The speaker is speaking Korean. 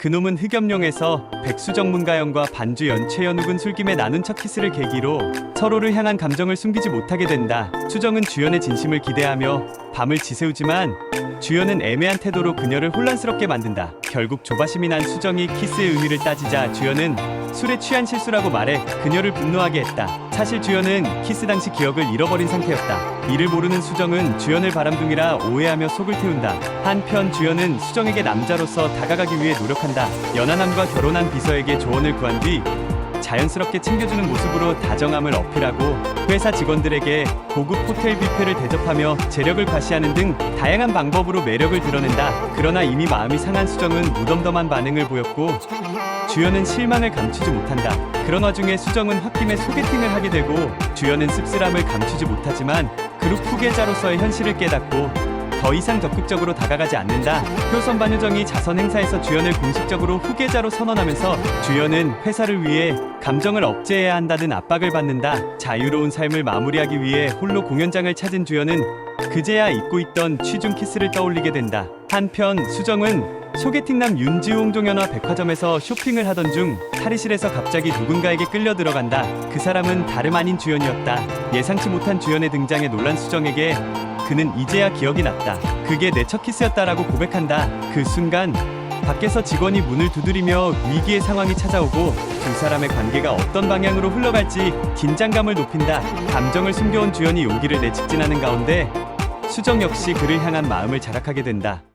그놈은 흑염룡에서 백수정문가영과 반주 연 최연욱은 술김에 나눈 첫 키스를 계기로 서로를 향한 감정을 숨기지 못하게 된다. 수정은 주연의 진심을 기대하며 밤을 지새우지만 주연은 애매한 태도로 그녀를 혼란스럽게 만든다. 결국 조바심이 난 수정이 키스의 의미를 따지자 주연은 술에 취한 실수라고 말해 그녀를 분노하게 했다. 사실 주연은 키스 당시 기억을 잃어버린 상태였다. 이를 모르는 수정은 주연을 바람둥이라 오해하며 속을 태운다. 한편 주연은 수정에게 남자로서 다가가기 위해 노력한다. 연하남과 결혼한 비서에게 조언을 구한 뒤 자연스럽게 챙겨주는 모습으로 다정함을 어필하고 회사 직원들에게 고급 호텔 뷔페를 대접하며 재력을 과시하는 등 다양한 방법으로 매력을 드러낸다. 그러나 이미 마음이 상한 수정은 무덤덤한 반응을 보였고 주연은 실망을 감추지 못한다. 그런 와중에 수정은 홧김에 소개팅을 하게 되고 주연은 씁쓸함을 감추지 못하지만 그룹 후계자로서의 현실을 깨닫고 더 이상 적극적으로 다가가지 않는다. 효선 반유정이 자선 행사에서 주연을 공식적으로 후계자로 선언하면서 주연은 회사를 위해 감정을 억제해야 한다는 압박을 받는다. 자유로운 삶을 마무리하기 위해 홀로 공연장을 찾은 주연은 그제야 잊고 있던 취중 키스를 떠올리게 된다. 한편 수정은 소개팅남 윤지웅 종현와 백화점에서 쇼핑을 하던 중 탈의실에서 갑자기 누군가에게 끌려 들어간다. 그 사람은 다름 아닌 주연이었다. 예상치 못한 주연의 등장에 놀란 수정에게 그는 이제야 기억이 났다. 그게 내 첫 키스였다라고 고백한다. 그 순간 밖에서 직원이 문을 두드리며 위기의 상황이 찾아오고 두 사람의 관계가 어떤 방향으로 흘러갈지 긴장감을 높인다. 감정을 숨겨온 주연이 용기를 내 직진하는 가운데 수정 역시 그를 향한 마음을 자각하게 된다.